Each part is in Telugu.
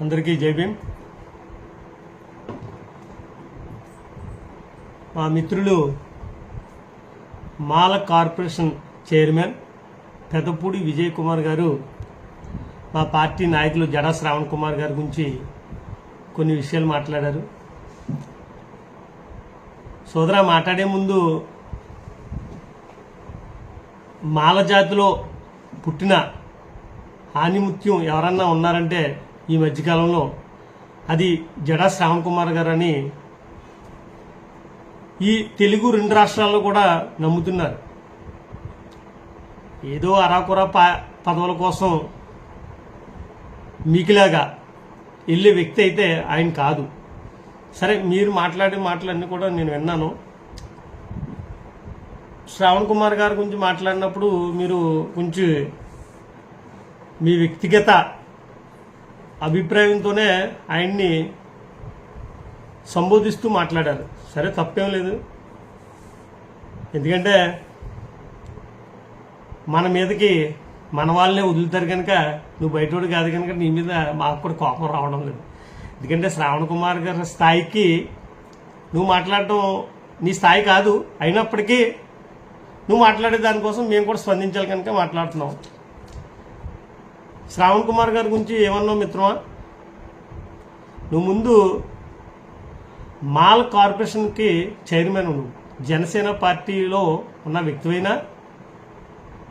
అందరికీ జై భీమ్. మా మిత్రులు మాల కార్పొరేషన్ చైర్మన్ పెదపూడి విజయ్ కుమార్ గారు మా పార్టీ నాయకులు జడా శ్రావణ్ కుమార్ గారి గురించి కొన్ని విషయాలు మాట్లాడారు. సోదరా మాట్లాడే ముందు మాల జాతిలో పుట్టిన ఆనిముత్యం ఎవరన్నా ఉన్నారంటే ఈ మధ్యకాలంలో అది జడా శ్రావణ్ కుమార్ గారని ఈ తెలుగు రెండు రాష్ట్రాల్లో కూడా నమ్ముతున్నారు. ఏదో అరాకుర ప పదవుల కోసం మీకులాగా వెళ్ళే వ్యక్తి అయితే ఆయన కాదు. సరే మీరు మాట్లాడే మాటలన్నీ కూడా నేను విన్నాను. శ్రావణ్ కుమార్ గారి గురించి మాట్లాడినప్పుడు మీరు కొంచెం మీ వ్యక్తిగత అభిప్రాయంతోనే ఆయన్ని సంబోధిస్తూ మాట్లాడారు. సరే తప్పేం లేదు. ఎందుకంటే మన మీదకి మన వాళ్ళనే వదులుతారు కనుక నువ్వు బయటోడు కాదు కనుక నీ మీద మాకు కూడా కోపం రావడం లేదు. ఎందుకంటే శ్రావణ కుమార్ గారి స్థాయికి నువ్వు మాట్లాడటం నీ స్థాయి కాదు. అయినప్పటికీ నువ్వు మాట్లాడే దానికోసం మేము కూడా స్పందించాలి కనుక మాట్లాడుతున్నాం. శ్రావణ్ కుమార్ గారి గురించి ఏమన్నావు మిత్రమా? నువ్వు ముందు మాల్ కార్పొరేషన్కి చైర్మన్ నువ్వు జనసేన పార్టీలో ఉన్న వ్యక్తివైనా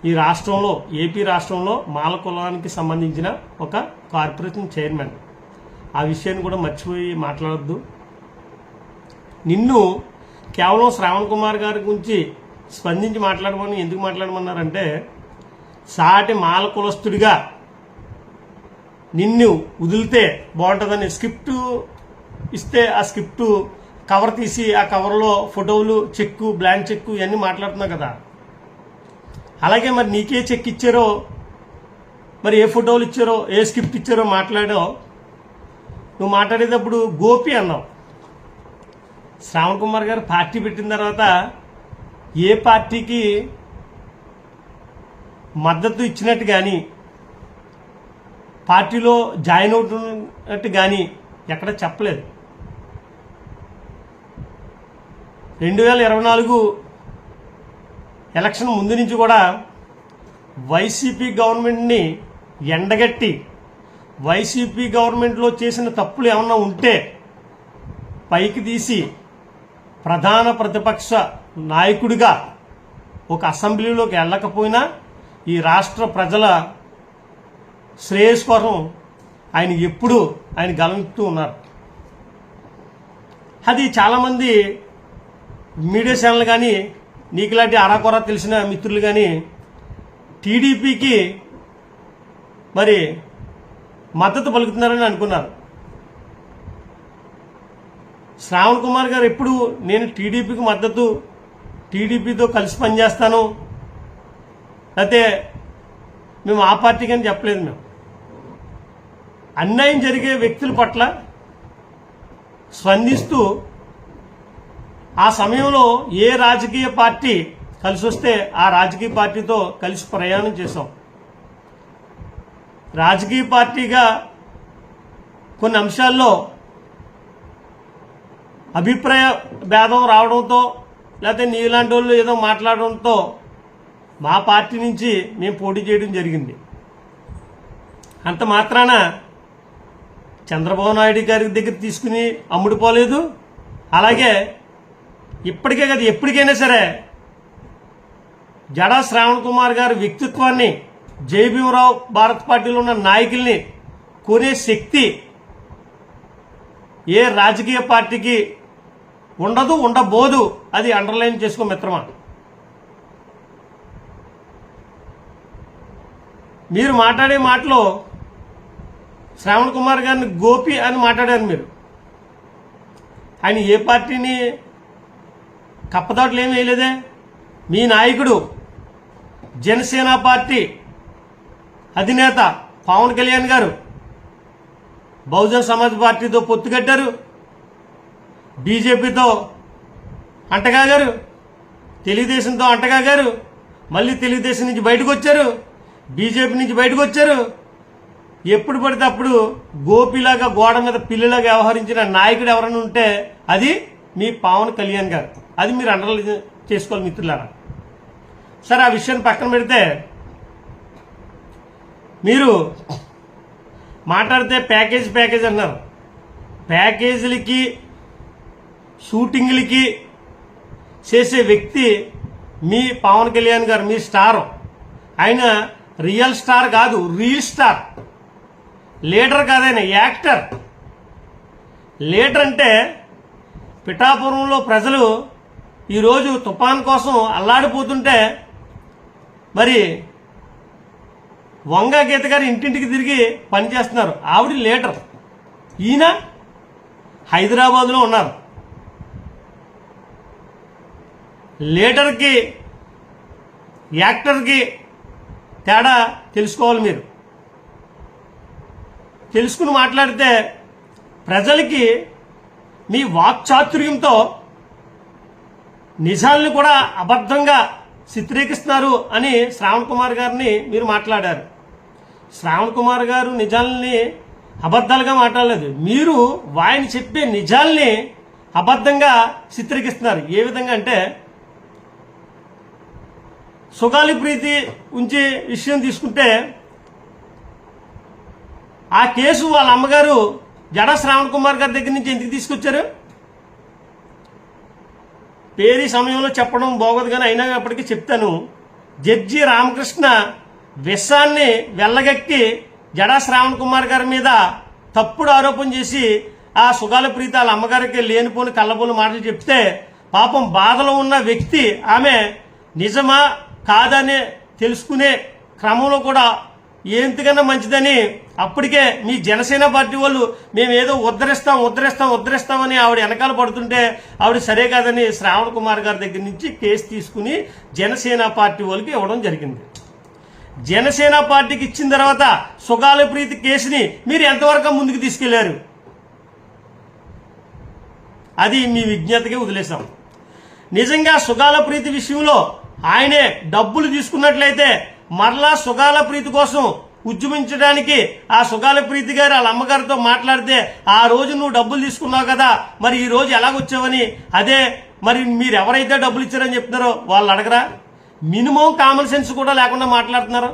ఈ రాష్ట్రంలో ఏపీ రాష్ట్రంలో మాల కులానికి సంబంధించిన ఒక కార్పొరేషన్ చైర్మన్. ఆ విషయాన్ని కూడా మర్చిపోయి మాట్లాడద్దు. నిన్ను కేవలం శ్రావణ్ కుమార్ గారి గురించి స్పందించి మాట్లాడమని ఎందుకు మాట్లాడమన్నారంటే సాటి మాల కులస్తుడిగా నిన్ను వదిలితే బాగుంటుందని స్క్రిప్ట్ ఇస్తే ఆ స్క్రిప్ట్ కవర్ తీసి ఆ కవర్లో ఫోటోలు చెక్కు బ్లాంక్ చెక్కు ఇవన్నీ మాట్లాడుతున్నావు కదా. అలాగే మరి నీకే చెక్ ఇచ్చారో మరి ఏ ఫోటోలు ఇచ్చారో ఏ స్క్రిప్ట్ ఇచ్చారో మాట్లాడో నువ్వు మాట్లాడేటప్పుడు గోపి అన్నావు. శ్రావణ్ కుమార్ గారు పార్టీ పెట్టిన తర్వాత ఏ పార్టీకి మద్దతు ఇచ్చినట్టు కానీ పార్టీలో జాయిన్ అవుతున్నట్టు కానీ ఎక్కడ చెప్పలేదు. రెండు వేల ఇరవై నాలుగు ఎలక్షన్ ముందు నుంచి కూడా వైసీపీ గవర్నమెంట్ని ఎండగట్టి వైసీపీ గవర్నమెంట్లో చేసిన తప్పులు ఏమన్నా ఉంటే పైకి తీసి ప్రధాన ప్రతిపక్ష నాయకుడిగా ఒక అసెంబ్లీలోకి వెళ్ళకపోయినా ఈ రాష్ట్ర ప్రజల శ్రేయస్ కోసం ఆయన ఎప్పుడు ఆయన గమనిస్తూ ఉన్నారు. అది చాలామంది మీడియా ఛానల్ కానీ నీకులాంటి అరాకొర తెలిసిన మిత్రులు కానీ టీడీపీకి మరి మద్దతు పలుకుతున్నారని అనుకున్నారు. శ్రావణ్ కుమార్ గారు ఎప్పుడు నేను టీడీపీకి మద్దతు టీడీపీతో కలిసి పనిచేస్తాను. అయితే మేము ఆ పార్టీకి అని చెప్పలేదు మేము. అన్యాయం జరిగే వ్యక్తుల పట్ల స్పందిస్తూ ఆ సమయంలో ఏ రాజకీయ పార్టీ కలిసి వస్తే ఆ రాజకీయ పార్టీతో కలిసి ప్రయాణం చేసాం రాజకీయ పార్టీగా కొన్ని అంశాల్లో అభిప్రాయ భేదం రావడంతో లేకపోతే నీలాంటి వాళ్ళు ఏదో మాట్లాడడంతో మా పార్టీ నుంచి మేము పోటీ చేయడం జరిగింది. అంత మాత్రాన చంద్రబాబు నాయుడు గారి దగ్గర తీసుకుని అమ్ముడుపోలేదు అలాగే ఇప్పటికే కదా ఎప్పటికైనా సరే జడా శ్రావణ్ కుమార్ గారి వ్యక్తిత్వాన్ని జయభీమరావు భారత్ పార్టీలో ఉన్న నాయకుల్ని కొనే శక్తి ఏ రాజకీయ పార్టీకి ఉండదు ఉండబోదు. అది అండర్లైన్ చేసుకో మిత్రమా. మీరు మాట్లాడే మాటలో శ్రావణ్ కుమార్ గారిని గోపి అని మాట్లాడారు మీరు. ఆయన ఏ పార్టీని కప్పదాట్లు ఏమి వేయలేదే? మీ నాయకుడు జనసేన పార్టీ అధినేత పవన్ కళ్యాణ్ గారు బహుజన్ సమాజ్ పార్టీతో పొత్తు కట్టారు. బీజేపీతో అంటగాగారు. తెలుగుదేశంతో అంటగాగారు. మళ్ళీ తెలుగుదేశం నుంచి బయటకు వచ్చారు. బీజేపీ నుంచి బయటకు వచ్చారు. ఎప్పుడు పడితే అప్పుడు గోపిలాగా గోడ మీద పిల్లిలాగా వ్యవహరించిన నాయకుడు ఎవరైనా ఉంటే అది మీ పవన్ కళ్యాణ్ గారు. అది మీరు అండర్లైన్ చేసుకోవాలి మిత్రులారా. సరే ఆ విషయాన్ని పక్కన పెడితే మీరు మాట్లాడితే ప్యాకేజ్ ప్యాకేజ్ అన్నారు. ప్యాకేజీలకి షూటింగ్లకి చేసే వ్యక్తి మీ పవన్ కళ్యాణ్ గారు మీ స్టార్. ఆయన రియల్ స్టార్ కాదు రీల్ స్టార్. లీడర్ కాదైనా యాక్టర్. లీడర్ అంటే పిఠాపురంలో ప్రజలు ఈరోజు తుఫాన్ కోసం అల్లాడిపోతుంటే మరి వంగ గీత గారు ఇంటింటికి తిరిగి పనిచేస్తున్నారు ఆవిడ లీడర్. ఈయన హైదరాబాద్లో ఉన్నారు. లీడర్కి యాక్టర్కి తేడా తెలుసుకోవాలి మీరు. తెలుసుకుని మాట్లాడితే ప్రజలకి మీ వాక్చాతుర్యంతో నిజాలను కూడా అబద్ధంగా చిత్రీకరిస్తున్నారు అని శ్రావణ్ కుమార్ గారిని మీరు మాట్లాడారు. శ్రావణ్ కుమార్ గారు నిజాలని అబద్ధాలుగా మాట్లాడలేదు. మీరు ఆయన చెప్పే నిజాల్ని అబద్ధంగా చిత్రీకరిస్తున్నారు. ఏ విధంగా అంటే సుగాలి ప్రీతి ఉంచి విషయం తీసుకుంటే ఆ కేసు వాళ్ళ అమ్మగారు జడ శ్రావణ్ కుమార్ గారి దగ్గర నుంచి ఎందుకు తీసుకొచ్చారు? పేరీ సమయంలో చెప్పడం బాగోదు కానీ అయినా అప్పటికీ చెప్తాను. జడ్జి రామకృష్ణ విషాన్ని వెళ్ళగక్కి జడా శ్రావణ్ కుమార్ గారి మీద తప్పుడు ఆరోపణ చేసి ఆ సుగాల ప్రీత వాళ్ళ అమ్మగారికి లేనిపోని కళ్ళబోని మాటలు చెప్తే పాపం బాధలో ఉన్న వ్యక్తి ఆమె నిజమా కాదనే తెలుసుకునే క్రమంలో కూడా ఎంతకన్నా మంచిదని? అప్పటికే మీ జనసేన పార్టీ వాళ్ళు మేము ఏదో ఉద్ధరిస్తాం ఉద్ధరిస్తాం ఉద్ధరిస్తామని ఆవిడ వెనకాల పడుతుంటే ఆవిడ సరే కాదని శ్రావణ్ కుమార్ గారి దగ్గర నుంచి కేసు తీసుకుని జనసేన పార్టీ వాళ్ళకి ఇవ్వడం జరిగింది. జనసేన పార్టీకి ఇచ్చిన తర్వాత సుగాల ప్రీతి కేసుని మీరు ఎంతవరకు ముందుకు తీసుకెళ్ళారు? అది మీ విజ్ఞతకి వదిలేశాం. నిజంగా సుగాల ప్రీతి విషయంలో ఆయనే డబ్బులు తీసుకున్నట్లయితే మరలా సుగాల ప్రీతి కోసం ఉద్యమించడానికి ఆ సుగాల ప్రీతి గారు వాళ్ళ అమ్మగారితో మాట్లాడితే ఆ రోజు నువ్వు డబ్బులు తీసుకున్నావు కదా మరి ఈ రోజు ఎలాగొచ్చావని? అదే మరి మీరు ఎవరైతే డబ్బులు ఇచ్చారని చెప్తున్నారో వాళ్ళు అడగరా? మినిమం కామన్ సెన్స్ కూడా లేకుండా మాట్లాడుతున్నారు?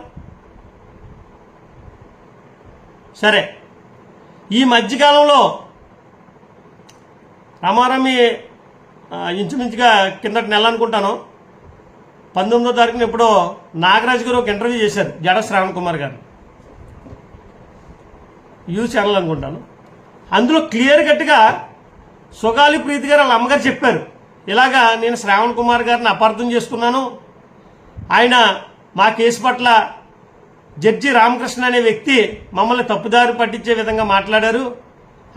సరే ఈ మధ్యకాలంలో రమారమి ఇంచుమించుగా కిందటి నెల అనుకుంటాను. పంతొమ్మిదో తారీఖున ఎప్పుడో నాగరాజు గారు ఒక ఇంటర్వ్యూ చేశారు జడ శ్రావణ్ కుమార్ గారు. యూ ఛానల్ అనుకుంటాను. అందులో క్లియర్ కట్గా సుగాలి ప్రీతి గారు వాళ్ళ అమ్మగారు చెప్పారు ఇలాగా నేను శ్రావణ్ కుమార్ గారిని అపార్థం చేసుకున్నాను. ఆయన మా కేసు పట్ల జడ్జి రామకృష్ణ అనే వ్యక్తి మమ్మల్ని తప్పుదారి పట్టించే విధంగా మాట్లాడారు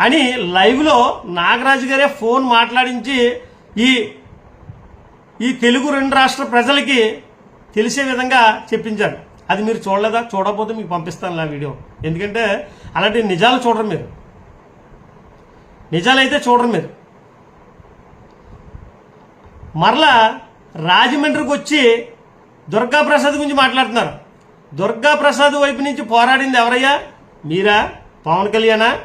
అని లైవ్లో నాగరాజు గారే ఫోన్ మాట్లాడించి ఈ ఈ తెలుగు రెండు రాష్ట్ర ప్రజలకి తెలిసే విధంగా చెప్పించారు. అది మీరు చూడలేదా? చూడకపోతే మీకు పంపిస్తాను ఆ వీడియో. ఎందుకంటే అలాంటి నిజాలు చూడరు మీరు. నిజాలైతే చూడరు మీరు. మరలా రాజమండ్రికి వచ్చి దుర్గా ప్రసాద్ గురించి మాట్లాడుతున్నారు. దుర్గా ప్రసాద్ వైపు నుంచి పోరాడింది ఎవరయ్యా? మీరా? పవన్ కళ్యాణా?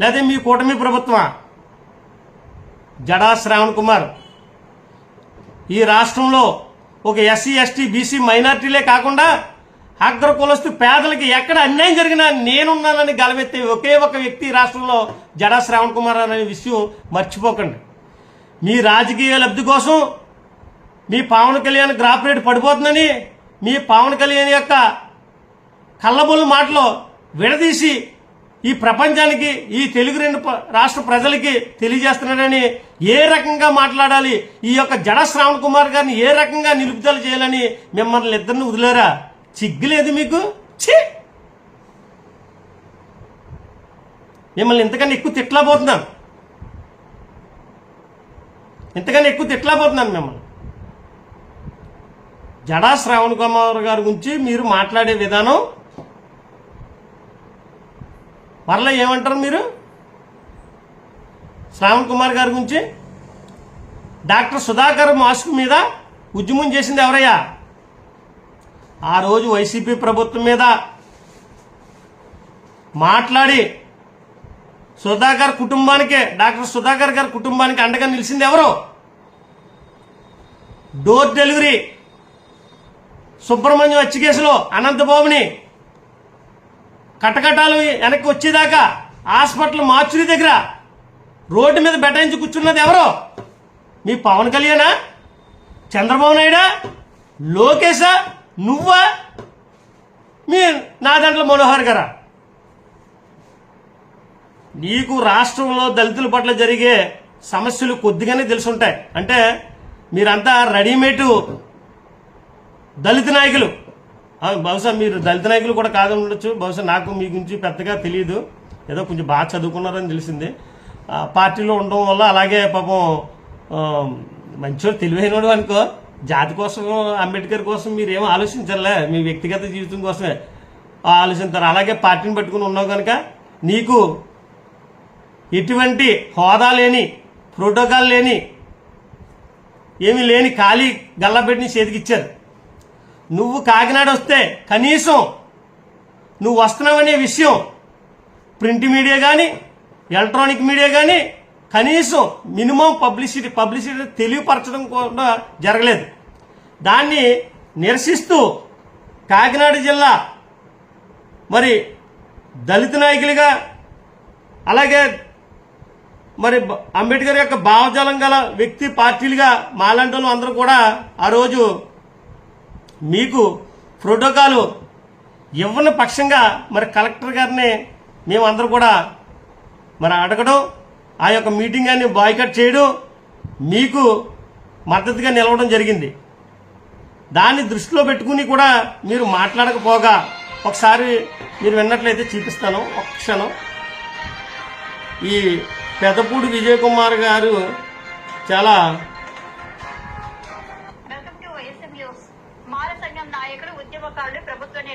లేదా మీ కూటమి ప్రభుత్వమా? జడా శ్రావణ్ కుమార్. ఈ రాష్ట్రంలో ఒక ఎస్సీ ఎస్టీ బీసీ మైనార్టీలే కాకుండా అగ్ర కులస్తు పేదలకి ఎక్కడ అన్యాయం జరిగినా నేనున్నానని గలవెత్తే ఒకే ఒక వ్యక్తి రాష్ట్రంలో జడా శ్రావణ్ కుమార్ అనే విషయం మర్చిపోకండి. మీ రాజకీయ లబ్ధి కోసం మీ పవన్ కళ్యాణ్ గ్రాఫ్ రేట్ పడిపోతుందని మీ పవన్ కళ్యాణ్ యొక్క కళ్ళబొల్లు మాటలు విడదీసి ఈ ప్రపంచానికి ఈ తెలుగు రెండు రాష్ట్ర ప్రజలకి తెలియజేస్తున్నాడని ఏ రకంగా మాట్లాడాలి? ఈ యొక్క జడ శ్రావణ్ కుమార్ గారిని ఏ రకంగా నిలుపుదల చేయాలని మిమ్మల్ని ఇద్దరిని వదిలేరా? చిగ్గులేదు మీకు? ఛీ! మిమ్మల్ని ఇంతకన్నా ఎక్కువ తిట్టలేకపోతున్నాను. ఇంతకన్నా ఎక్కువ తిట్టలేకపోతున్నాను మిమ్మల్ని. జడా శ్రావణ్ కుమార్ గారి గురించి మీరు మాట్లాడే విధానం మరలా ఏమంటారు మీరు? శ్రావణ్ కుమార్ గారి గురించి? డాక్టర్ సుధాకర్ మాస్క్ మీద ఉద్యమం చేసింది ఎవరయ్యా? ఆ రోజు వైసీపీ ప్రభుత్వం మీద మాట్లాడి సుధాకర్ కుటుంబానికే డాక్టర్ సుధాకర్ గారి కుటుంబానికి అండగా నిలిచింది ఎవరు? డోర్ డెలివరీ సుబ్రహ్మణ్యం హత్య కేసులో అనంతబాబుని కటకటాలు వెనక్కి వచ్చేదాకా హాస్పిటల్ మార్చురి దగ్గర రోడ్డు మీద బెటాయించి కూర్చున్నది ఎవరో? మీ పవన్ కళ్యాణా? చంద్రబాబు నాయుడా? లోకేశా? నువ్వా? మీ నా దాంట్లో మనోహర్ గారా? నీకు రాష్ట్రంలో దళితుల పట్ల జరిగే సమస్యలు కొద్దిగానే తెలుసుంటాయి. అంటే మీరంతా రెడీమేడ్ దళిత నాయకులు. బహుశా మీరు దళిత నాయకులు కూడా కాదు ఉండొచ్చు. బహుశా నాకు మీ గురించి పెద్దగా తెలియదు ఏదో కొంచెం బాగా చదువుకున్నారని తెలిసింది. ఆ, పార్టీలో ఉండడం వల్ల అలాగే పాపం మంచివాడు మంచోడు తెలివైనడు అనుకో. జాతి కోసం అంబేద్కర్ కోసం మీరు ఏం ఆలోచించాలే మీ వ్యక్తిగత జీవితం కోసమే. ఆలోచిస్తారు అలాగే పార్టీని పట్టుకుని ఉన్నావు కనుక నీకు ఎటువంటి హోదా లేని ప్రోటోకాల్ లేని ఏమీ లేని ఖాళీ గల్లబెట్టిని చేతికిచ్చారు. నువ్వు కాకినాడ వస్తే కనీసం నువ్వు వస్తున్నావనే విషయం ప్రింట్ మీడియా కానీ ఎలక్ట్రానిక్ మీడియా కానీ కనీసం మినిమం పబ్లిసిటీ పబ్లిసిటీ తెలియపరచడం కూడా జరగలేదు. దాన్ని నిరసిస్తూ కాకినాడ జిల్లా మరి దళిత నాయకులుగా అలాగే మరి అంబేద్కర్ యొక్క భావజాలం గల వ్యక్తి పార్టీలుగా మాలాంటి అందరూ కూడా ఆ రోజు మీకు ప్రోటోకాలు ఇవ్వని పక్షంగా మరి కలెక్టర్ గారిని మేమందరూ కూడా మరి అడగడం ఆ యొక్క మీటింగ్ అని బాయ్కట్ చేయడం మీకు మద్దతుగా నిలవడం జరిగింది. దాన్ని దృష్టిలో పెట్టుకుని కూడా మీరు మాట్లాడకపోగా ఒకసారి మీరు విన్నట్లయితే చూపిస్తాను ఒక క్షణం. ఈ పెదపూడి విజయ్ కుమార్ గారు చాలా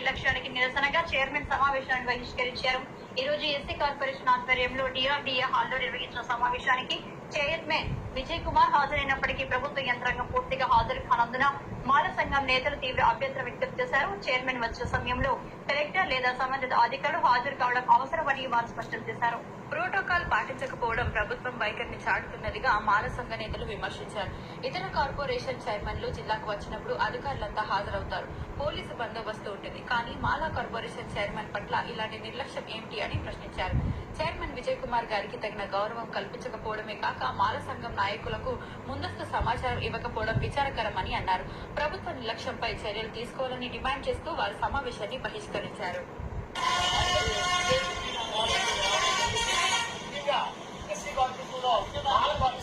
నిర్లక్ష్యానికి నిరసనగా చైర్మన్ సమావేశాన్ని బహిష్కరించారు. ఈ రోజు ఎస్సీ కార్పొరేషన్ ఆధ్వర్యంలో డిఆర్డీఏ హాల్లో నిర్వహించిన సమావేశానికి చైర్మన్ విజయ్ కుమార్ హాజరైనప్పటికీ ప్రభుత్వ యంత్రాంగం పూర్తిగా హాజరు కానందున మాల సంఘం నేతలు తీవ్ర అభ్యంతరం వ్యక్తం చేశారు. చైర్మన్ వచ్చిన సమయంలో కలెక్టర్ లేదా సంబంధిత అధికారులు హాజరు కావడం అవసరమని వారు స్పష్టం చేశారు. ప్రోటోకాల్ పాటించకపోవడం ప్రభుత్వం వైఖరిని చాటుతున్నదిగా మాల సంఘ నేతలు విమర్శించారు. ఇతర కార్పొరేషన్ చైర్మన్లు జిల్లాకు వచ్చినప్పుడు అధికారులంతా హాజరవుతారు. పోలీసు బందోబస్తు ఉంటుంది. కానీ మాలా కార్పొరేషన్ చైర్మన్ పట్ల ఇలాంటి నిర్లక్ష్యం ఏమిటి అని ప్రశ్నించారు. చైర్మన్ విజయ్ కుమార్ గారికి తగిన గౌరవం కల్పించకపోవడమే కాక మాల సంఘం నాయకులకు ముందస్తు సమాచారం ఇవ్వకపోవడం విచారకరమని అన్నారు. ప్రభుత్వ నిర్లక్ష్యంపై చర్యలు తీసుకోవాలని డిమాండ్ చేస్తూ వారు సమావేశాన్ని బహిష్కరించారు.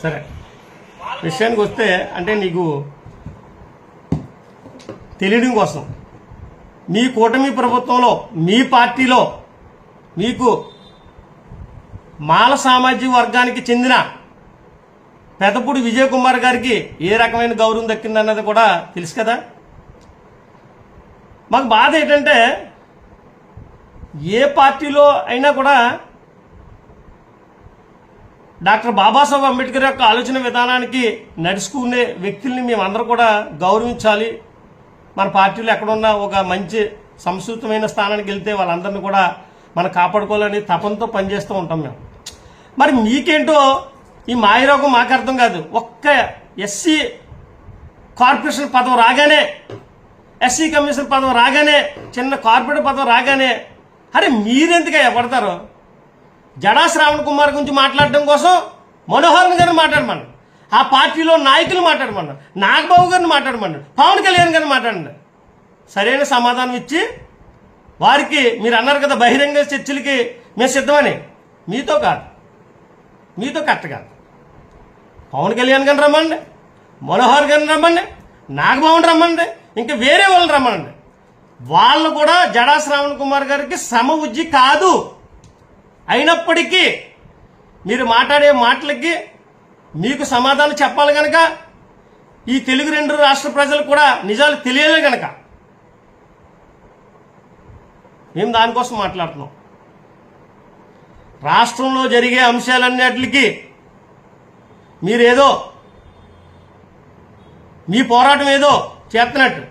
సరే. విషయానికి వస్తే అంటే నీకు తెలియడం కోసం మీ కూటమి ప్రభుత్వంలో మీ పార్టీలో మీకు మాల సామాజిక వర్గానికి చెందిన పెదపూడి విజయ్ కుమార్ గారికి ఏ రకమైన గౌరవం దక్కిందన్నది కూడా తెలుసు కదా. మాకు బాధ ఏంటంటే ఏ పార్టీలో అయినా కూడా డాక్టర్ బాబాసాహెబ్ అంబేద్కర్ యొక్క ఆలోచన విధానానికి నడుచుకునే వ్యక్తుల్ని మేమందరూ కూడా గౌరవించాలి. మన పార్టీలో ఎక్కడున్నా ఒక మంచి సంస్కృతమైన స్థానానికి వెళ్తే వాళ్ళందరినీ కూడా మనం కాపాడుకోవాలని తపంతో పనిచేస్తూ ఉంటాం మేము. మరి మీకేంటో ఈ మాయరోగం మాకు అర్థం కాదు. ఒక్క ఎస్సీ కార్పొరేషన్ పదవి రాగానే ఎస్సీ కమిషన్ పదవి రాగానే చిన్న కార్పొరేట్ పదవి రాగానే అరే మీరెందుకయ్యా పడతారు జడా శ్రావణ్ కుమార్ గురించి మాట్లాడడం కోసం మనోహరన్ గారిని మాట్లాడమన్నాడు ఆ పార్టీలో నాయకులు మాట్లాడమన్నాడు నాగబాబు గారిని మాట్లాడమన్నాడు పవన్ కళ్యాణ్ గారిని మాట్లాడండి సరైన సమాధానం ఇచ్చి వారికి మీరు అన్నారు కదా బహిరంగ చర్చలకి మేము సిద్ధమని. మీతో కాదు. మీతో కరెక్ట్ కాదు. పవన్ కళ్యాణ్ గారిని రమ్మండి. మనోహర్ గారిని రమ్మండి. నాగబాబుని రమ్మండి. ఇంకా వేరే వాళ్ళని రమ్మండి. వాళ్ళు కూడా జడా శ్రావణ్ కుమార్ గారికి సమ ఉజ్జి కాదు. అయినప్పటికీ మీరు మాట్లాడే మాటలకి మీకు సమాధానం చెప్పాలి కనుక ఈ తెలుగు రెండు రాష్ట్ర ప్రజలు కూడా నిజాలు తెలియాలి కనుక మేము దానికోసం మాట్లాడుతున్నాం. రాష్ట్రంలో జరిగే అంశాలన్నిటికీ మీరేదో మీ పోరాటం ఏదో చేస్తున్నట్టు.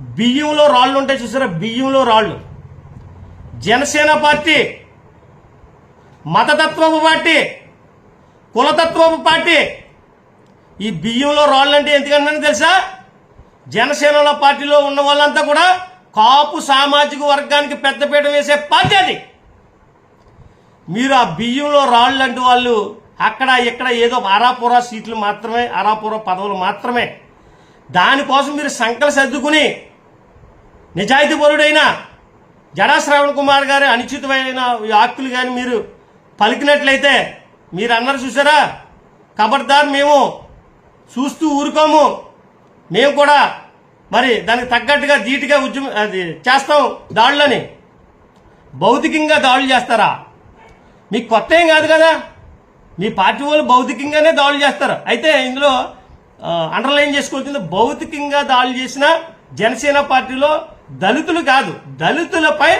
బియ్యంలో రాళ్ళు ఉంటాయి చూసారా? బియ్యంలో రాళ్ళు. జనసేన పార్టీ మతతత్వపు పార్టీ కులతత్వపు పార్టీ ఈ బియ్యంలో రాళ్ళు అంటే ఎందుకన్నా తెలుసా? జనసేనలో పార్టీలో ఉన్న వాళ్ళంతా కూడా కాపు సామాజిక వర్గానికి పెద్దపీట వేసే పార్టీ అది. మీరు ఆ బియ్యంలో రాళ్ళు లాంటి వాళ్ళు అక్కడ ఇక్కడ ఏదో అరాపురా సీట్లు మాత్రమే అరాపురా పదవులు మాత్రమే. దానికోసం మీరు సంకల సర్దుకుని నిజాయితీ పరుడైన జడా కుమార్ గారి అనుచితమైన వ్యాఖ్యలు కానీ మీరు పలికినట్లయితే మీరు అన్నారు చూసారా? ఖబర్దార్ మేము చూస్తూ ఊరుకోము. మేము కూడా మరి దానికి తగ్గట్టుగా ధీటుగా ఉద్యమం అది చేస్తాం దాడులని. భౌతికంగా దాడులు చేస్తారా? మీకు కొత్త ఏం కాదు కదా? మీ పార్టీ వాళ్ళు భౌతికంగానే దాడులు చేస్తారు. అయితే ఇందులో అండర్లైన్ చేసుకోవాల్సింది భౌతికంగా దాడులు చేసిన జనసేన పార్టీలో దళితులు కాదు దళితులపై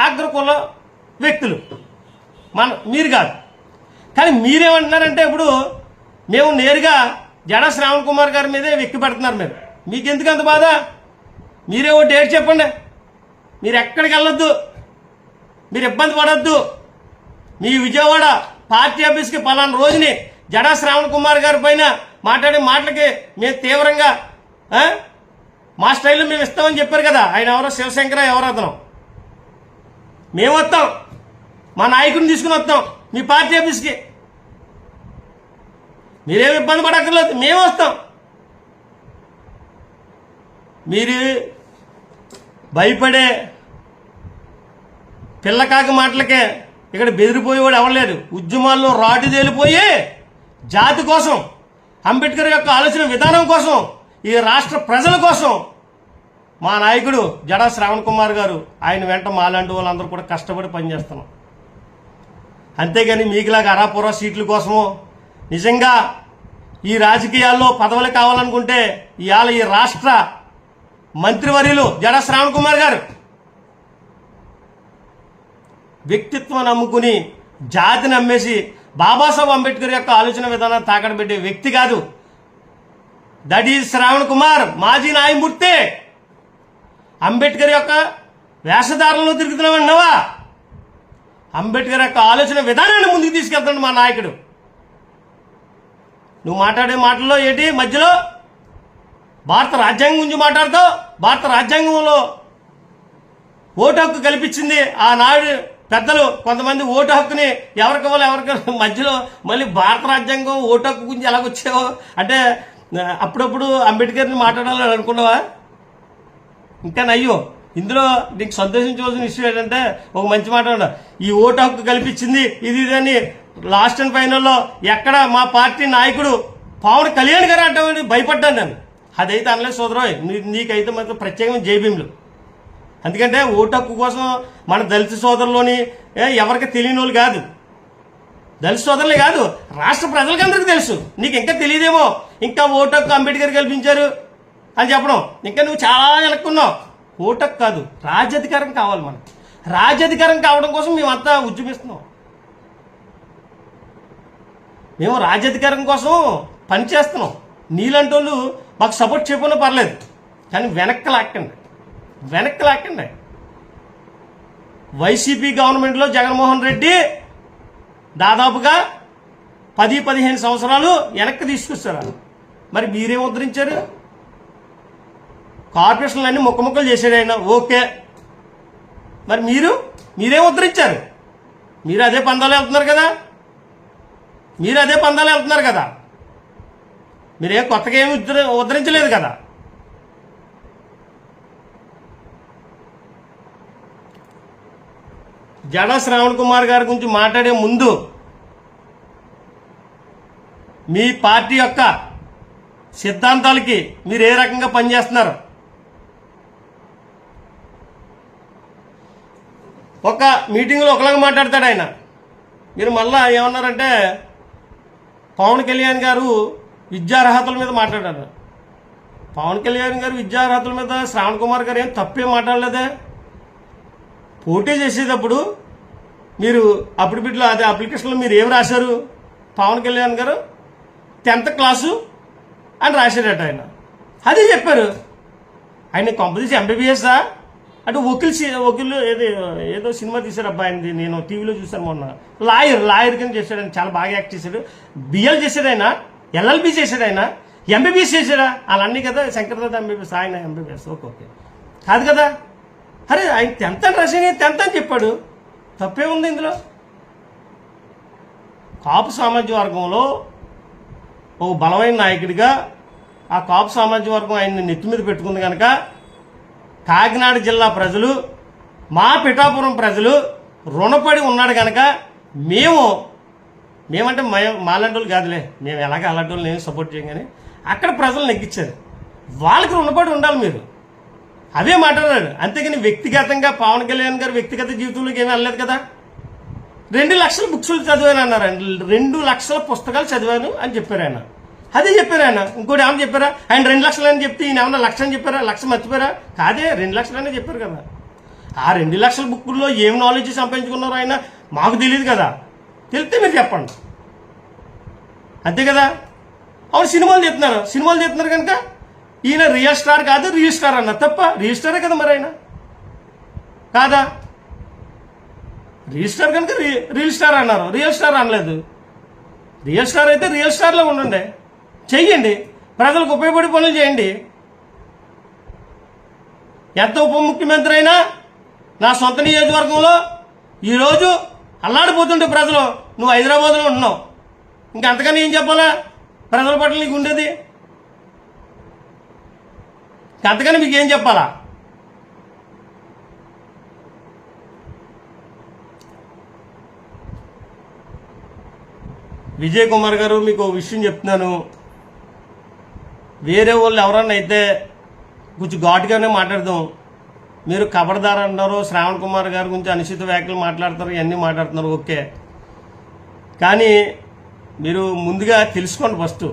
అగ్రకుల వ్యక్తులు. మన మీరు కాదు. కానీ మీరేమంటున్నారంటే ఇప్పుడు మేము నేరుగా జడ శ్రావణ్ కుమార్ గారి మీదే వ్యక్తి పెడుతున్నారు మీరు మీకు ఎందుకు అంత బాధ? మీరే ఓ డేట్ చెప్పండి. మీరు ఎక్కడికి వెళ్ళొద్దు. మీరు ఇబ్బంది పడొద్దు. మీ విజయవాడ పార్టీ ఆఫీస్కి పలానా రోజుని జడా శ్రావణ్ కుమార్ గారి పైన మాట్లాడే మాటలకి మేము తీవ్రంగా మా స్టైల్లో మేము ఇస్తామని చెప్పారు కదా. ఆయన ఎవరో శివశంకర ఎవరో అతను. మేము వస్తాం. మా నాయకుడిని తీసుకుని వస్తాం. మీ పార్టీ ఆఫీస్కి. మీరేమి ఇబ్బంది పడక్కర్లేదు. మేము వస్తాం. మీరు భయపడే పిల్లకాక మాటలకే ఇక్కడ బెదిరిపోయేవాడు ఎవడలేడు ఉద్యమాల్లో రాటు తేలిపోయి జాతి కోసం అంబేద్కర్ యొక్క ఆలోచన విధానం కోసం ఈ రాష్ట్ర ప్రజల కోసం మా నాయకుడు జడా శ్రావణ్ కుమార్ గారు ఆయన వెంట మాలాంటి వాళ్ళందరూ కూడా కష్టపడి పనిచేస్తున్నాం. అంతేగాని మీకులాగా అరాపుర సీట్ల కోసము నిజంగా ఈ రాజకీయాల్లో పదవులు కావాలనుకుంటే ఇవాళ ఈ రాష్ట్ర మంత్రివర్యులు జడ శ్రావణ్ కుమార్ గారు. వ్యక్తిత్వం నమ్ముకుని జాతిని అమ్మేసి బాబాసాహెబ్ అంబేద్కర్ యొక్క ఆలోచన విధానం తాకడం పెట్టే వ్యక్తి కాదు. దట్ ఈజ్ శ్రావణ్ కుమార్ మాజీ న్యాయమూర్తి. అంబేద్కర్ యొక్క వేషధారణలో తిరుగుతున్నామన్నావా అంబేద్కర్ యొక్క ఆలోచన విధానాన్ని ముందుకు తీసుకెళ్తాడు మా నాయకుడు. నువ్వు మాట్లాడే మాటల్లో ఏంటి? మధ్యలో భారత రాజ్యాంగం గురించి మాట్లాడతావు? భారత రాజ్యాంగంలో ఓటు హక్కు కల్పించింది ఆనాడు పెద్దలు. కొంతమంది ఓటు హక్కుని ఎవరికి వాళ్ళు ఎవరికి మధ్యలో మళ్ళీ భారత రాజ్యాంగం ఓటు హక్కు గురించి ఎలాగొచ్చావో? అంటే అప్పుడప్పుడు అంబేద్కర్ని మాట్లాడాలని అనుకున్నావా? ఇంకా నయ్యో ఇందులో నీకు సంతోషించవలసిన విషయం ఏంటంటే ఒక మంచి మాట ఈ ఓటు హక్కు కల్పించింది ఇది ఇదని అని లాస్ట్ అండ్ ఫైనల్లో ఎక్కడ మా పార్టీ నాయకుడు పవన్ కళ్యాణ్ గారు అంటే భయపడ్డాను నేను. అదైతే అనలేదు సోదరాయ్ నీకైతే మాత్రం ప్రత్యేకమైన జైభీములు ఎందుకంటే ఓటక్కు కోసం మన దళిత సోదరులోని ఎవరికి తెలియని వాళ్ళు కాదు. దళిత సోదరులే కాదు రాష్ట్ర ప్రజలకందరికీ తెలుసు. నీకు ఇంకా తెలియదేమో ఇంకా ఓటక్కు అంబేద్కర్ కల్పించారు అని చెప్పడం. ఇంకా నువ్వు చాలా వెనక్కున్నావు. ఓటు కాదు రాజ్యాధికారం కావాలి మనకు. రాజ్యాధికారం కావడం కోసం మేమంతా ఉద్యమిస్తున్నాం. మేము రాజ్యాధికారం కోసం పనిచేస్తున్నాం. నీలాంటి వాళ్ళు మాకు సపోర్ట్ చేయకుండా పర్లేదు. కానీ వెనక్కి లాక్కండి. వెనక్కి లాక్కండి. వైసీపీ గవర్నమెంట్లో జగన్మోహన్ రెడ్డి దాదాపుగా పది పదిహేను సంవత్సరాలు వెనక్కి తీసుకొస్తారు మరి మీరేం ఉద్ధరించారు? కార్పొరేషన్లన్నీ ముక్క ముక్కలు చేశాడు ఆయన. ఓకే. మరి మీరు? మీరేం ఉద్ధరించారు? మీరు అదే పందాలు వెళ్తున్నారు కదా? మీరు అదే పందాలు వెళ్తున్నారు కదా? మీరేం కొత్తగా ఏమి ఉద్ధరి ఉద్ధరించలేదు కదా. జడ శ్రావణ్ కుమార్ గారి గురించి మాట్లాడే ముందు మీ పార్టీ యొక్క సిద్ధాంతాలకి మీరు ఏ రకంగా పనిచేస్తున్నారు? ఒక మీటింగ్లో ఒకలాగా మాట్లాడతాడు ఆయన. మీరు మళ్ళా ఏమన్నారంటే పవన్ కళ్యాణ్ గారు విద్యార్హతల మీద మాట్లాడారు పవన్ కళ్యాణ్ గారు విద్యార్హతల మీద శ్రావణ్ కుమార్ గారు ఏం తప్పేం మాట్లాడలేదే. పోటీ చేసేటప్పుడు మీరు అప్పుడు బిడ్డలో అదే అప్లికేషన్లో మీరు ఏం రాశారు? పవన్ కళ్యాణ్ గారు టెన్త్ క్లాసు అని రాశారట ఆయన. అదే చెప్పారు. ఆయన కొంపదీసి ఎంబీబీఎస్ఆ అంటే వకీల్ వకీలు ఏదో ఏదో సినిమా తీశారు అబ్బాయింది నేను టీవీలో చూశాను మొన్న. లాయర్ లాయర్ కింద చేశాడు. ఆయన చాలా బాగా యాక్ట్ చేశాడు. బిఎల్ చేశాడు ఆయన. ఎల్ఎల్బి చేశాడు ఆయన ఎంబీబీఎస్ చేశాడా అలా కదా శంకర్దాద ఎంబీబీఎస్ ఆయన ఎంబీబీఎస్ ఓకే ఓకే. కాదు కదా? అరే ఆయన టెన్త్ అని రషియన్ టెన్త్ అని చెప్పాడు. తప్పే ఉంది ఇందులో. కాపు సామాజిక వర్గంలో ఓ బలమైన నాయకుడిగా ఆ కాపు సామాజిక వర్గం ఆయన్ని నెత్తి మీద పెట్టుకుంది కనుక కాకినాడ జిల్లా ప్రజలు మా పిఠాపురం ప్రజలు రుణపడి ఉన్నాడు కనుక మేము మేమంటే మేము మాలాంటి కాదులే. మేము ఎలాగ అలాంటి నేను సపోర్ట్ చేయం కానీ అక్కడ ప్రజలు నెగ్గించారు. వాళ్ళకి రుణపడి ఉండాలి మీరు. అవే మాట్లాడాడు అంతేగాని వ్యక్తిగతంగా పవన్ కళ్యాణ్ గారు వ్యక్తిగత జీవితంలోకి ఏమీ వెళ్ళలేదు కదా? రెండు లక్షల బుక్స్లు చదివాను అన్నారు రెండు లక్షల పుస్తకాలు చదివాను అని చెప్పారు ఆయన. అదే చెప్పారు ఆయన. ఇంకోటి ఏమని చెప్పారా? ఆయన రెండు లక్షలు అని చెప్తే ఈయన ఏమన్నా లక్ష అని చెప్పారా? లక్ష మర్చిపోయారా? కాదే రెండు లక్షలు అనే చెప్పారు కదా. ఆ రెండు లక్షల బుక్కుల్లో ఏం నాలెడ్జ్ సంపాదించుకున్నారో ఆయన? మాకు తెలియదు కదా. తెలిస్తే మీరు చెప్పండి. అంతే కదా? అవును సినిమాలు చెప్తున్నారు. సినిమాలు చెప్తున్నారు కనుక ఈయన రియల్ స్టార్ కాదు రిజిస్టార్ స్టార్ అన్న. తప్ప రిజిస్టారే కదా మరి ఆయన? కాదా? రిజిస్టార్ కనుక రి- రియల్ స్టార్ అన్నారు. రియల్ స్టార్ అనలేదు. రియల్ స్టార్ అయితే రియల్ స్టార్లో ఉండండి. చెయ్యండి. ప్రజలకు ఉపయోగపడే పనులు చేయండి. ఎంత ఉప ముఖ్యమంత్రి అయినా నా సొంత నియోజకవర్గంలో ఈరోజు అల్లాడిపోతుంటే ప్రజలు నువ్వు హైదరాబాద్లో ఉన్నావు ఇంకా అంతకని ఏం చెప్పాలా? ప్రజల పట్ల నీకు ఉండేది? అంతకని మీకు ఏం చెప్పాలా? విజయ్ కుమార్ గారు మీకు ఒక విషయం చెప్తున్నాను. వేరే వాళ్ళు ఎవరన్నా అయితే కొంచెం ఘాటుగానే మాట్లాడదాం. మీరు ఖబర్దార్ అంటారు శ్రావణ్ కుమార్ గారి గురించి అనిశ్చిత వ్యాఖ్యలు మాట్లాడతారు ఇవన్నీ మాట్లాడుతున్నారు ఓకే. కానీ మీరు ముందుగా తెలుసుకోండి ఫస్ట్.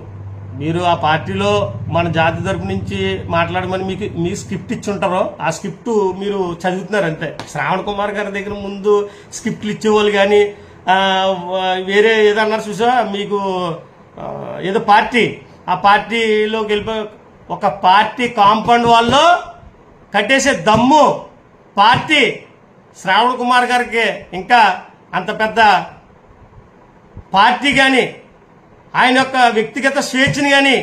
మీరు ఆ పార్టీలో మన జాతి తరపు నుంచి మాట్లాడమని మీకు మీ స్క్రిప్ట్ ఇచ్చి ఆ స్క్రిప్ట్ మీరు చదువుతున్నారు అంతే. శ్రావణ్ కుమార్ గారి దగ్గర ముందు స్క్రిప్ట్లు ఇచ్చేవాళ్ళు కానీ వేరే ఏదో అన్నారు చూసా మీకు ఏదో పార్టీ. ఆ పార్టీలోకి వెళ్ళిపోయి ఒక పార్టీ కాంపౌండ్ వాళ్ళు కట్టేసే దమ్ము పార్టీ శ్రావణ్ కుమార్ గారికి ఇంకా అంత పెద్ద పార్టీ కానీ ఆయన యొక్క వ్యక్తిగత స్వేచ్ఛని కానీ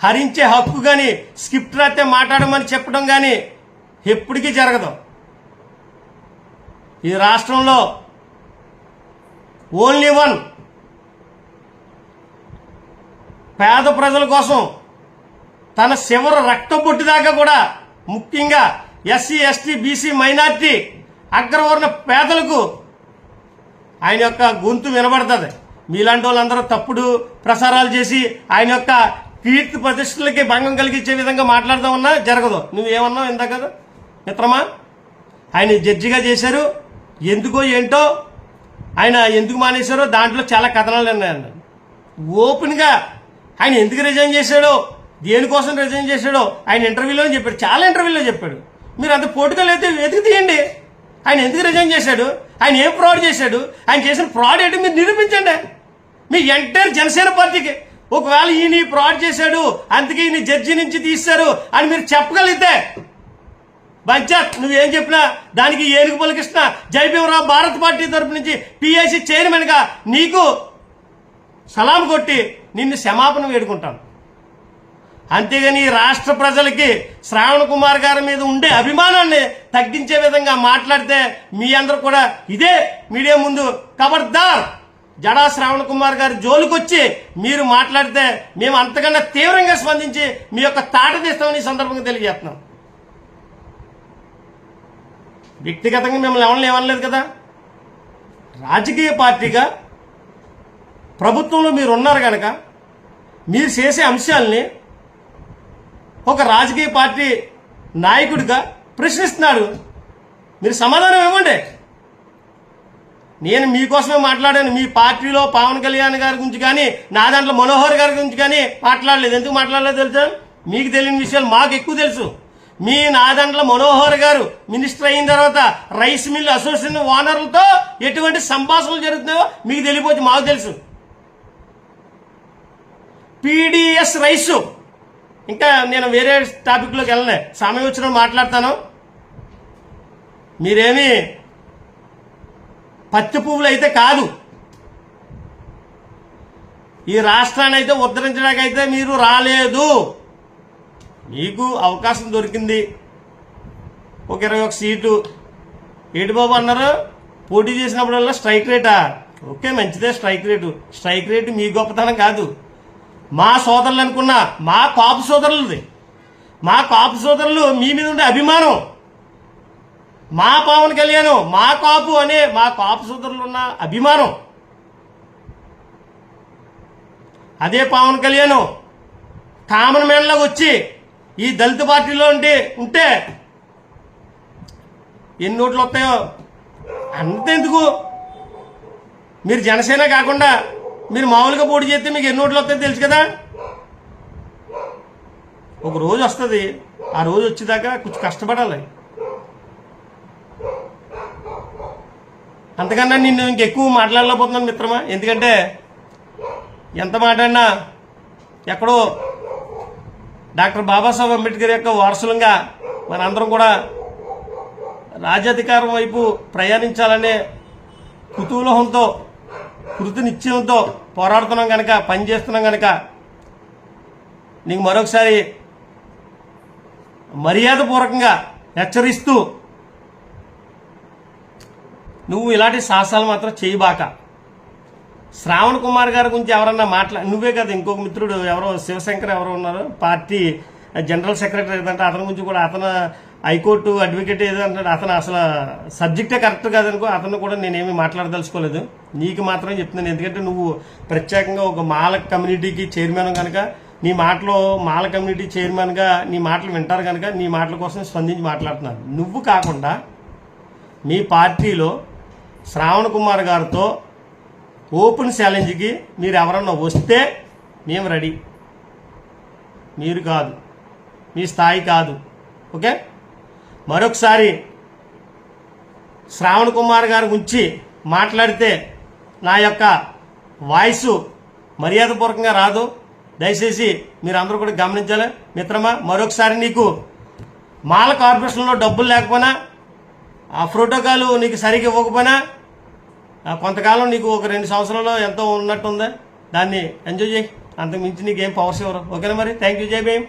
హరించే హక్కు కానీ స్క్రిప్ట్ రాస్తే మాట్లాడమని చెప్పడం కానీ ఎప్పటికీ జరగదు. ఈ రాష్ట్రంలో ఓన్లీ వన్ పేద ప్రజల కోసం తన శివరు రక్తం బొట్టు దాకా కూడా ముఖ్యంగా ఎస్సీ ఎస్టీ బీసీ మైనార్టీ అగ్రవర్ణ పేదలకు ఆయన యొక్క గొంతు వినబడుతుంది. మీలాంటి వాళ్ళందరూ తప్పుడు ప్రసారాలు చేసి ఆయన యొక్క కీర్తి ప్రతిష్టలకి భంగం కలిగించే విధంగా మాట్లాడదామన్నా జరగదు. నువ్వేమన్నావు ఇందా కదా? మిత్రమా ఆయన జడ్జిగా చేశారు. ఎందుకో ఏంటో ఆయన ఎందుకు మానేశారో దాంట్లో చాలా కథనాలు ఉన్నాయన్నాడు ఓపెన్గా ఆయన ఎందుకు రిజైన్ చేశాడో దేనికోసం రిజైన్ చేశాడో ఆయన ఇంటర్వ్యూలో చెప్పాడు. చాలా ఇంటర్వ్యూలో చెప్పాడు. మీరు అంత పోటుగా అయితే వెతికి తీయండి. ఆయన ఎందుకు రిజైన్ చేశాడు? ఆయన ఏం ఫ్రాడ్ చేశాడు? ఆయన చేసిన ఫ్రాడ్ ఏంటి? మీరు నిరూపించండి. మీ ఎంటైర్ జనసేన పార్టీకి ఒకవేళ ఈయన ఈ ఫ్రాడ్ చేశాడు అందుకే ఈయన జడ్జి నుంచి తీశారు అని మీరు చెప్పగలిగితే బంచాత్ నువ్వేం చెప్పినా? దానికి ఏనుగు పలికిస్తున్న. జయభీమరావు భారత్ పార్టీ తరపు నుంచి పిఐసి చైర్మన్గా నీకు సలాం కొట్టి నిన్ను క్షమాపణ వేడుకుంటాను. అంతేగాని రాష్ట్ర ప్రజలకి శ్రావణ కుమార్ గారి మీద ఉండే అభిమానాన్ని తగ్గించే విధంగా మాట్లాడితే మీ అందరూ కూడా ఇదే మీడియా ముందు ఖబర్దార్ జడా శ్రావణ కుమార్ గారి జోలికొచ్చి మీరు మాట్లాడితే మేము అంతకన్నా తీవ్రంగా స్పందించి మీ యొక్క తాట తీస్తామని సందర్భంగా తెలియజేస్తున్నాం. వ్యక్తిగతంగా మిమ్మల్ని ఎవరిని ఏమనలేదు కదా? రాజకీయ పార్టీగా ప్రభుత్వంలో మీరు ఉన్నారు కనుక మీరు చేసే అంశాలని ఒక రాజకీయ పార్టీ నాయకుడిగా ప్రశ్నిస్తున్నారు మీరు సమాధానం ఇవ్వండి. నేను మీకోసమే మాట్లాడాను. మీ పార్టీలో పవన్ కళ్యాణ్ గారి గురించి కానీ నా దాంట్లో మనోహర్ గారి గురించి కానీ మాట్లాడలేదు. ఎందుకు మాట్లాడలేదు తెలుసా? మీకు తెలియని విషయాలు మాకు ఎక్కువ తెలుసు. మీ నా దాంట్లో మనోహర్ గారు మినిస్టర్ అయిన తర్వాత రైస్ మిల్ అసోసియేషన్ ఓనర్లతో ఎటువంటి సంభాషణలు జరుగుతున్నాయో మీకు తెలియపోవచ్చు మాకు తెలుసు. పీడిఎస్ రైసు ఇంకా నేను వేరే టాపిక్లోకి వెళ్ళలే. సమయం వచ్చిన మాట్లాడతాను. మీరేమి పత్తి పువ్వులు అయితే కాదు. ఈ రాష్ట్రాన్ని అయితే ఉద్ధరించడానికైతే మీరు రాలేదు. మీకు అవకాశం దొరికింది. ఒక ఇరవై ఒక సీటు ఏటి బాబు అన్నారు? పోటీ చేసినప్పుడల్లా స్ట్రైక్ రేటా? ఓకే మంచిదే స్ట్రైక్ రేటు. స్ట్రైక్ రేటు మీ గొప్పతనం కాదు. మా సోదరులు అనుకున్నా మా కాపు సోదరులది. మా కాపు సోదరులు మీ మీద ఉండే అభిమానం. మా పవన్ కళ్యాణ్ మా కాపు అనే మా కాపు సోదరులు ఉన్న అభిమానం. అదే పవన్ కళ్యాణ్. కామన్ మ్యాన్లోకి వచ్చి ఈ దళిత పార్టీలో ఉంటే ఉంటే ఎన్ని ఓట్లు వస్తాయో అంతెందుకు. మీరు జనసేన కాకుండా మీరు మామూలుగా పోటీ చేస్తే మీకు ఎన్ని ఓట్లు వస్తాయో తెలుసు కదా? ఒక రోజు వస్తుంది. ఆ రోజు వచ్చేదాకా కొంచెం కష్టపడాలి. అంతకన్నా నిన్ను ఇంకెక్కువ మాట్లాడలేకపోతున్నాను మిత్రమా? ఎందుకంటే ఎంత మాట్లాడినా ఎక్కడో డాక్టర్ బాబాసాహెబ్ అంబేద్కర్ యొక్క వారసులంగా మనందరం కూడా రాజ్యాధికారం వైపు ప్రయాణించాలనే కుతూహలంతో కృతి నిశ్చయంతో పోరాడుతున్నాం కనుక పనిచేస్తున్నాం కనుక నీకు మరొకసారి మర్యాదపూర్వకంగా హెచ్చరిస్తూ నువ్వు ఇలాంటి సాహసాలు మాత్రం చేయబాక. శ్రావణ్ కుమార్ గారి గురించి ఎవరన్నా మాట్లా నువ్వే కదా ఇంకొక మిత్రుడు ఎవరో శివశంకర్ ఎవరో ఉన్నారు పార్టీ జనరల్ సెక్రటరీ ఏదంటే అతని గురించి కూడా అతను హైకోర్టు అడ్వకేట్ ఏదో అంటాడు. అతను అసలు సబ్జెక్టే కరెక్ట్ కాదనుకో అతను కూడా నేనేమి మాట్లాడదలుచుకోలేదు. నీకు మాత్రం చెప్తున్నాను. ఎందుకంటే నువ్వు ప్రత్యేకంగా ఒక మాల కమ్యూనిటీకి చైర్మన్ కనుక నీ మాటలో మాల కమ్యూనిటీ చైర్మన్గా నీ మాటలు వింటారు కనుక నీ మాటల కోసం స్పందించి మాట్లాడుతున్నాను. నువ్వు కాకుండా మీ పార్టీలో శ్రావణ్ కుమార్ గారితో ఓపెన్ ఛాలెంజ్కి మీరు ఎవరన్నా వస్తే మేము రెడీ. మీరు కాదు. మీ స్థాయి కాదు. ఓకే? మరొకసారి శ్రావణ్ కుమార్ గారి గురించి మాట్లాడితే నా యొక్క వాయిస్ మర్యాదపూర్వకంగా రాదు. దయచేసి మీరు అందరూ కూడా గమనించాలి. మిత్రమా మరొకసారి నీకు మాల కార్పొరేషన్లో డబ్బులు లేకపోయినా ఆ ప్రోటోకాలు నీకు సరిగ్గా ఇవ్వకపోయినా కొంతకాలం నీకు ఒక రెండు సంవత్సరాలు ఎంతో ఉన్నట్టుందా. దాన్ని ఎంజాయ్ చేయి. అంతకు మించి నీకేం పవర్స్ ఇవ్వరు. ఓకేనా మరి? థ్యాంక్ యూ జై భీమ్.